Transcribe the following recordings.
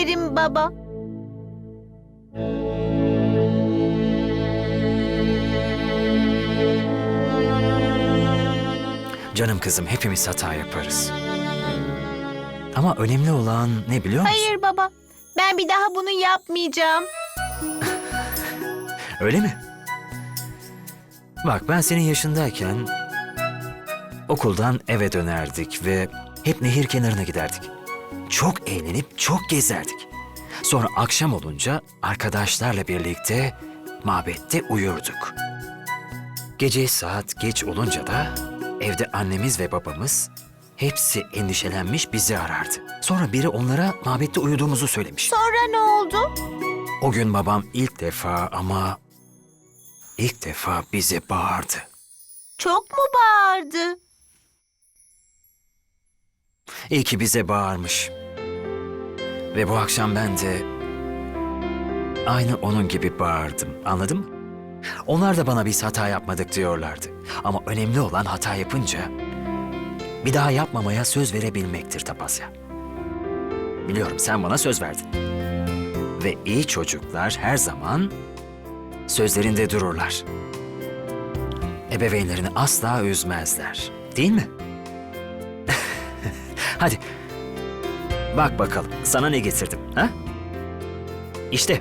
ederim baba. Canım kızım hepimiz hata yaparız. Ama önemli olan ne biliyor musun? Hayır baba. Ben bir daha bunu yapmayacağım. Öyle mi? Bak ben senin yaşındayken okuldan eve dönerdik ve hep nehir kenarına giderdik. Çok eğlenip çok gezerdik. Sonra akşam olunca arkadaşlarla birlikte mabette uyurduk. Gece saat geç olunca da evde annemiz ve babamız hepsi endişelenmiş bizi arardı. Sonra biri onlara mabette uyuduğumuzu söylemiş. Sonra ne oldu? O gün babam ilk defa ama ilk defa bize bağırdı. Çok mu bağırdı? İyi ki bize bağırmış. Ve bu akşam ben de aynı onun gibi bağırdım. Anladın mı? Onlar da bana biz hata yapmadık diyorlardı. Ama önemli olan hata yapınca bir daha yapmamaya söz verebilmektir Tapasya. Biliyorum sen bana söz verdin. Ve iyi çocuklar her zaman sözlerinde dururlar. Ebeveynlerini asla üzmezler. Değil mi? Hadi. Bak bakalım sana ne getirdim. Ha? İşte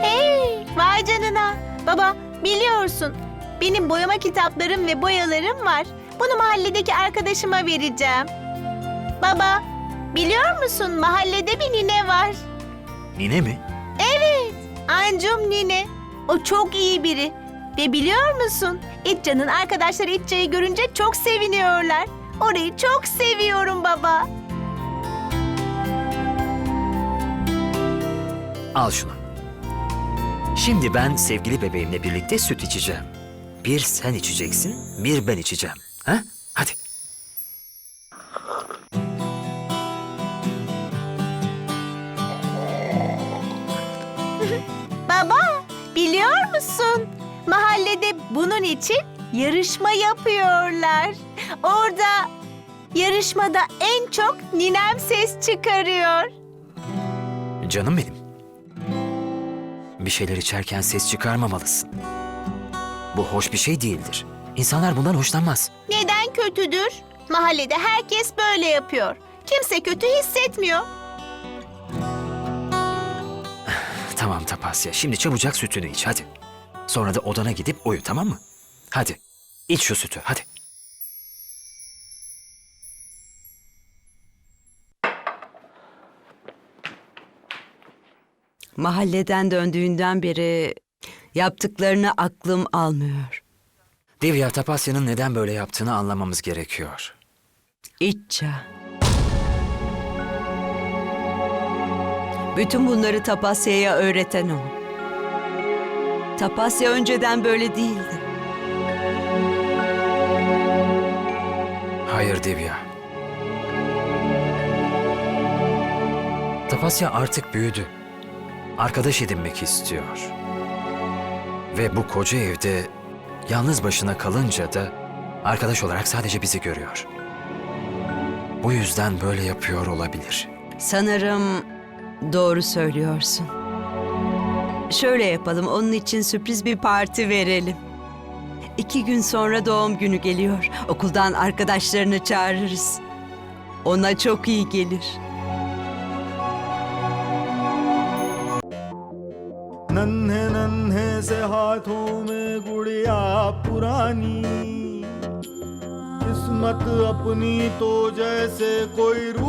Hey, vay canına. Baba, biliyorsun. Benim boyama kitaplarım ve boyalarım var. Bunu mahalledeki arkadaşıma vereceğim. Baba, biliyor musun mahallede bir nine var. nine mi? Evet, Ancum nine. O çok iyi biri. Ve biliyor musun? İtcan'ın arkadaşları İtça'yı görünce çok seviniyorlar. Orayı çok seviyorum baba. Al şunu. Şimdi ben sevgili bebeğimle birlikte süt içeceğim. Bir sen içeceksin, bir ben içeceğim. Ha? Hadi. Baba, biliyor musun? Mahallede bunun için yarışma yapıyorlar. Orada yarışmada en çok ninem ses çıkarıyor. Canım benim. Bir şeyler içerken ses çıkarmamalısın. Bu hoş bir şey değildir. İnsanlar bundan hoşlanmaz. Neden kötüdür? Mahallede herkes böyle yapıyor. Kimse kötü hissetmiyor. Tamam Tapasya, şimdi çabucak sütünü iç hadi. Sonra da odana gidip uyu tamam mı? Hadi, iç şu sütü hadi. Mahalleden döndüğünden beri yaptıklarını aklım almıyor. Divya Tapasya'nın neden böyle yaptığını anlamamız gerekiyor. İtça. Bütün bunları Tapasya'ya öğreten o. Tapasya önceden böyle değildi. Hayır Divya. Tapasya artık büyüdü. Arkadaş edinmek istiyor. Ve bu koca evde yalnız başına kalınca da arkadaş olarak sadece bizi görüyor. Bu yüzden böyle yapıyor olabilir. Sanırım doğru söylüyorsun. Şöyle yapalım, onun için sürpriz bir parti verelim. İki gün sonra doğum günü geliyor. Okuldan arkadaşlarını çağırırız. Ona çok iyi gelir. नन्हे नन्हे से हाथों में गुड़िया पुरानी किस्मत अपनी तो जैसे कोई रूठ